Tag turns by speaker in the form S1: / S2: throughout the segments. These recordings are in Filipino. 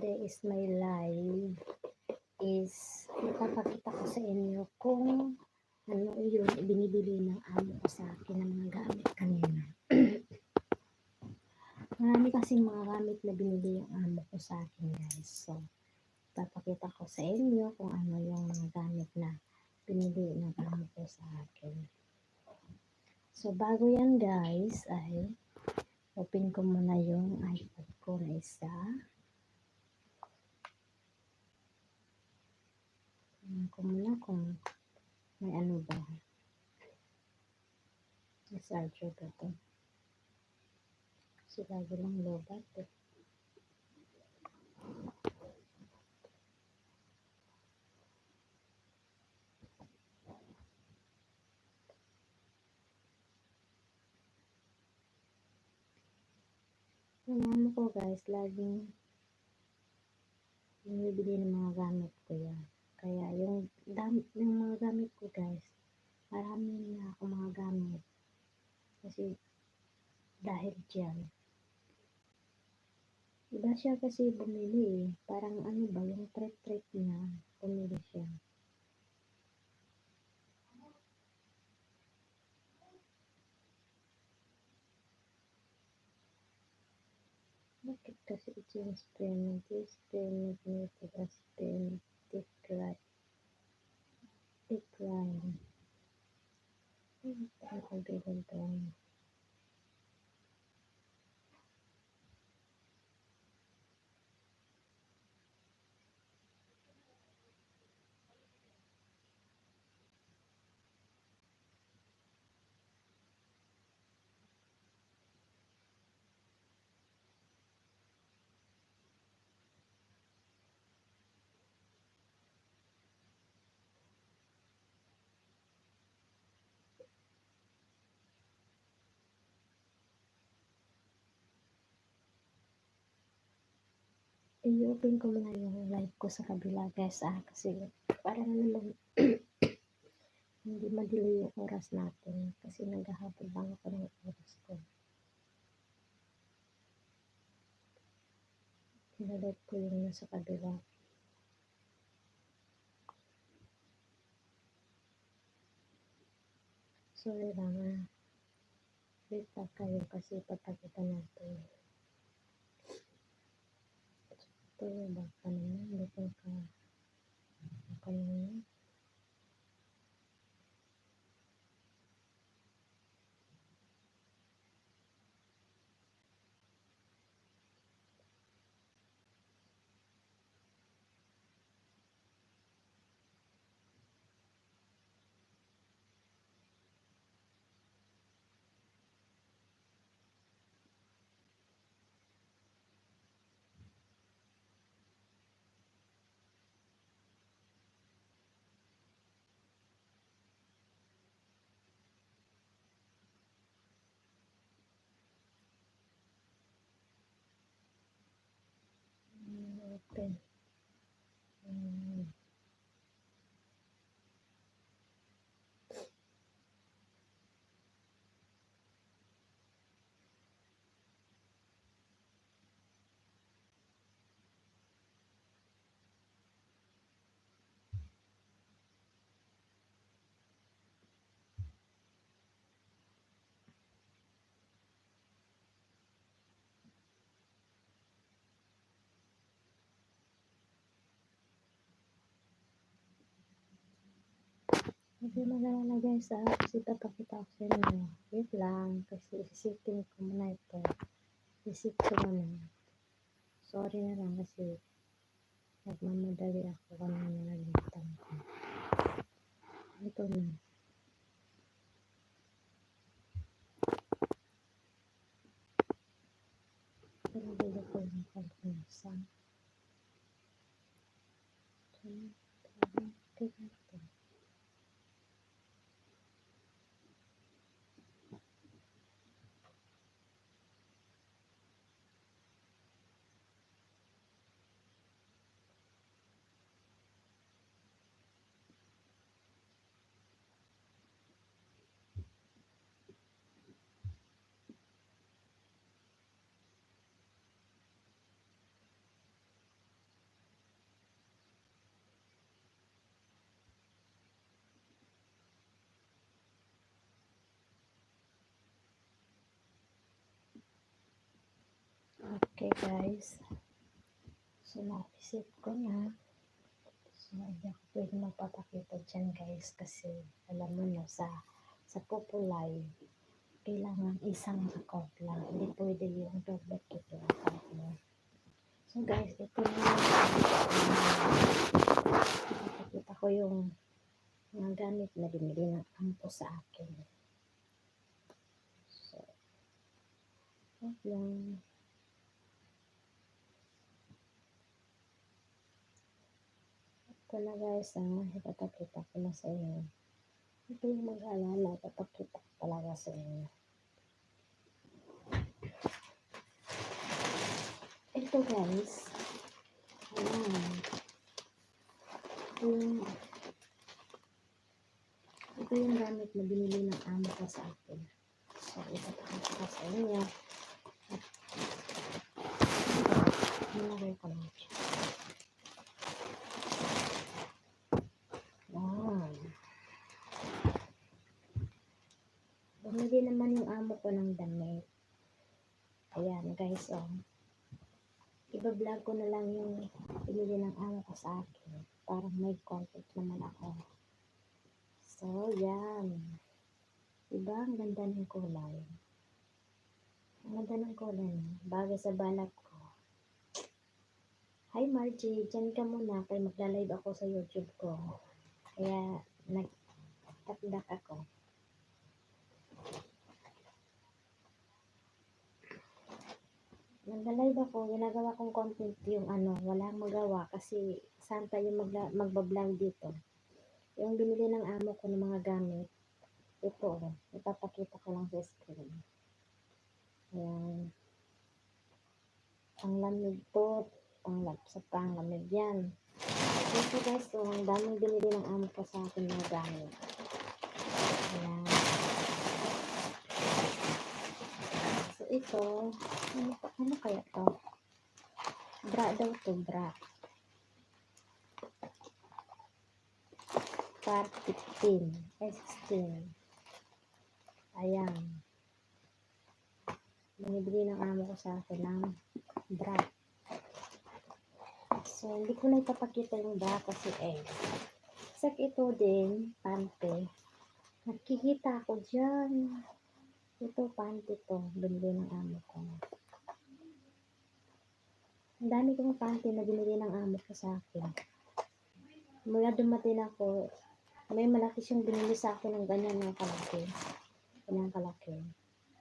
S1: today is my live is ipapakita ko sa inyo kung ano yung binibili ng amo ko sa akin ng mga gamit kanina. Marami kasing mga gamit na binili yung amo ko sa akin guys. So, ipapakita ko sa inyo kung ano yung mga gamit na binili ng amo ko sa akin. So, bago yan guys ay open ko muna yung iPad ko na isa. Ko muna kung may ano ba. May charger ba to? Kasi lagi lang lobat eh. Ano ko guys, laging binibili ng mga gamit ko yan. Kaya yung, dam, yung mga gamit ko guys, marami na ako mga gamit. Kasi dahil dyan. Iba siya kasi bumili eh. Parang ano ba, yung trip-trip niya, bumili siya. Bakit kasi ito yung experiment? Experiment as experiment decline. Decline. Ano i-open ko muna yung live ko sa kabila guys ah. Kasi para na naman hindi madili yung oras natin kasi naghahabol lang ako ng oras ko. Pinalive ko yung nasa kabila. Sorry lang ah wait lang kayo kasi papakita natin ito baka naman hindi ko Hindi mo na na guys ah, kasi papakita ko sa inyo. Wait lang, kasi isisipin ko muna ito. Isip ko muna. Sorry na lang kasi nagmamadali ako kanina nalimutan ko. Ito na. Pinabili ko yung kalkulisan. Ito na. Okay guys. So na-visit ko na. So hindi ako pwede magpapakita dyan guys kasi alam mo na sa sa Popo Live kailangan isang account lang. Hindi pwede yung duplicate yung account mo. So guys, ito na Ipapakita ko yung mga gamit na binili ng ampo sa akin. So, wait lang. Ito na guys, ah, ipapakita ko na sa inyo. Ito yung mag-alala, ipapakita ko talaga sa inyo. Ito guys, ayan. Yung, ito yung gamit na binili ng amo ko sa akin. So, ipapakita ko sa inyo. At, nilagay ko lang siya. Wow. Bumili naman yung amo ko ng damit. Ayan, guys, oh. Iba-vlog ko na lang yung pinili ng amo ko sa akin. Parang may content naman ako. So, yan. Diba? Ang ganda ng kulay. Ang ganda ng kulay. Bagay sa balat ko. Hi Margie, dyan ka muna kaya magla-live ako sa YouTube ko. Kaya nag-takdak ako. Nagla-live ako, ginagawa kong content yung ano, walang magawa kasi santa yung magla, magbablog dito. Yung binili ng amo ko ng mga gamit, ito, ipapakita ko lang sa screen. Ayan. Panglamig to, panglap sa panglamig yan. Ito guys, oh, ang daming binili ng amo ko sa akin mga gamit. Ito, ano, ano kaya to? Bra daw to, bra. Part 15, eh 16. Ayan. Binibili ng amo ko sa akin ng bra. So, hindi ko na ipapakita yung bra kasi eh. Sak ito din, pante. Nakikita ako dyan. Ito, panty to. Binili ng amo ko. Ang dami kong panty na binili ng amo ko sa akin. Mula dumating ako, may malaki siyang binili sa akin ng ganyan ng kalaki. Ganyan kalaki.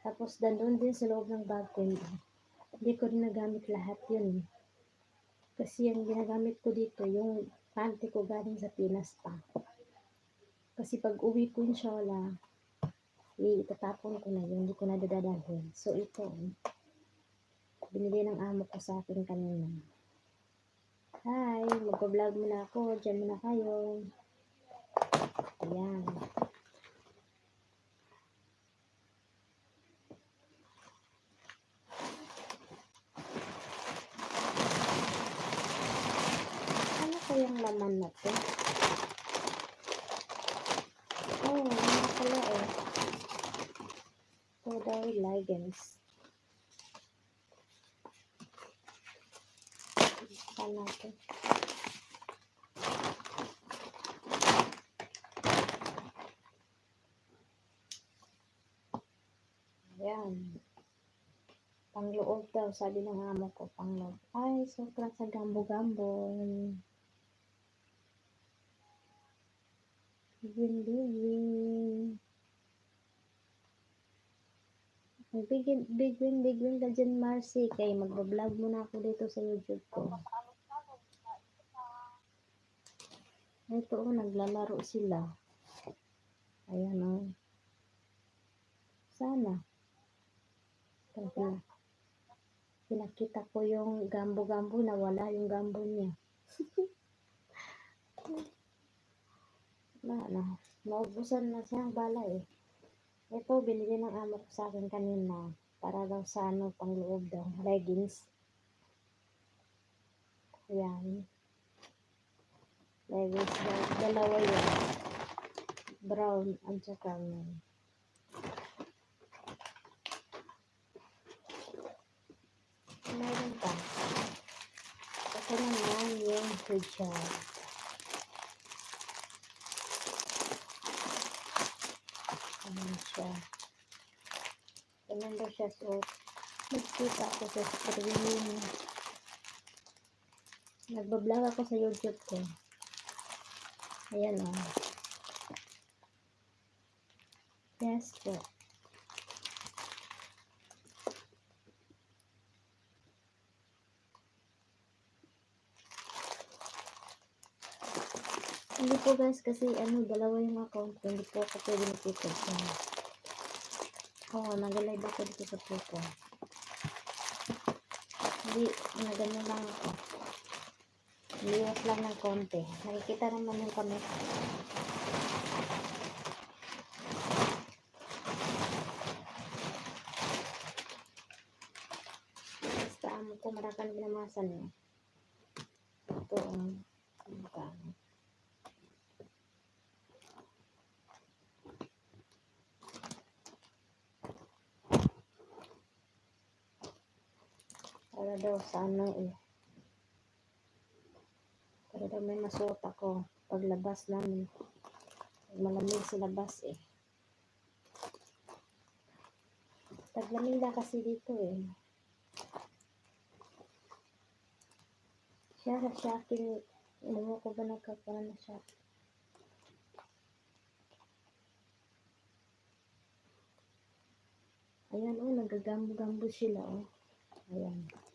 S1: Tapos, dandun din sa loob ng bag ko. Hindi ko rin nagamit lahat yun. Kasi yung ginagamit ko dito, yung panty ko galing sa Pinas pa. Kasi pag uwi ko yung itatapon ko na yun, hindi ko na dadalhin. So, ito, binili ng amo ko sa akin kanina. Hi, magpa-vlog muna ako, dyan muna kayo. Ayan. Ano kayang laman na to? Oh. Daw ligands. Saan natin? Ayan. Pangloob daw, sabi ng amo ko, pangloob. Ay, sobrang sa gambo-gambo. Bigwin, Bigwin, bigwin, bigwin ka dyan, Marcy. Kay magbablog muna ako dito sa YouTube ko. Ito, oh, naglalaro sila. Ayan, oh. Sana. Talaga. Pinakita ko yung gambo-gambo na wala yung gambo niya. na, na. Naubusan na siyang bala eh. Ito, binili ng amo ko sa akin kanina. Para daw sa ano, pangloob daw. Leggings. Ayan. Leggings. Dalawa yun. Brown at saka ano. Meron pa. Ito naman yung hijab. Ayan siya. Ganun daw siya suot. Nagkita ako sa screen. Nagbablog ako sa YouTube ko. Ayan o. Oh. Yes po. Hindi po guys kasi ano dalawa yung account. Hindi po ako pwede nakikita Oo, nag-live ako dito sa Pluto. Hindi, nagano lang ako. Liwas lang ng konti. Nakikita naman yung kami. Basta amo ko marakan binamasan eh. Ito ang magkano. Para daw sa ano eh. Para daw may masuot ako paglabas namin. Malamig sa labas eh. Taglamig na kasi dito eh. Siya sa shopping. Ano ko ba nagkakaroon na siya? Ayan oh, nagagambo-gambo sila oh. Ayan. Ayan.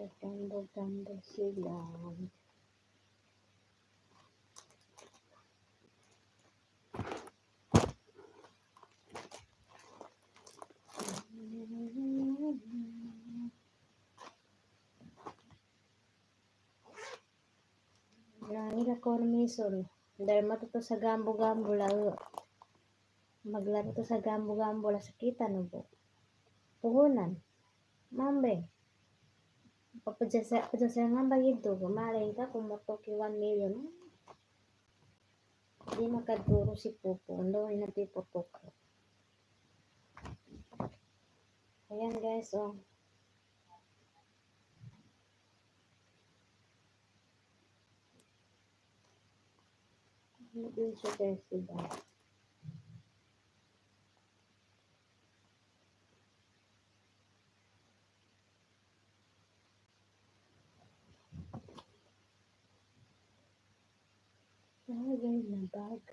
S1: Naggambo-gambo sila. Nangila ko mison. Dahil matuto sa gambo-gambo lang. Maglaro to sa gambo-gambo lang sa kita no po. Puhunan. Mambe. Papadya sa, papadya sa nga ba ito? Kumalay ka kung matoki 1 million. Hindi makaduro si Pupo. Ando ay natiputok. Ayan guys, oh. Ano din siya guys, diba? Bagay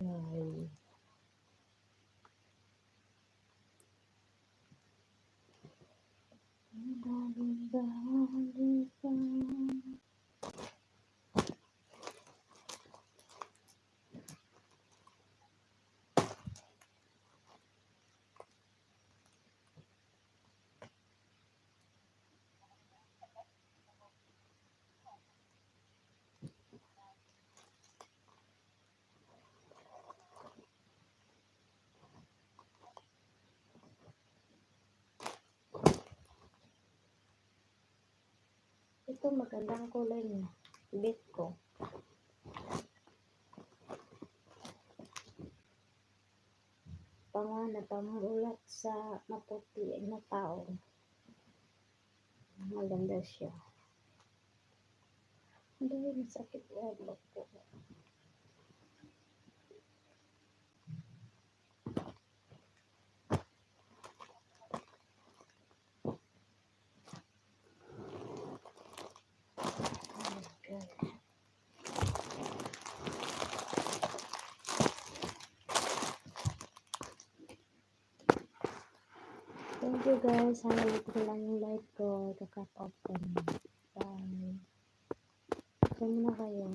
S1: na bagay. Bagay bagay pa. Ito magandang kulay niya. Bit ko. Pangana, pamulat sa maputi na tao. Maganda siya. Ang dahil sakit ulo ko. Okay. Thank you guys. Sana ulit ko lang yung live ko. Kakap off ko na. Bye. Na kayo?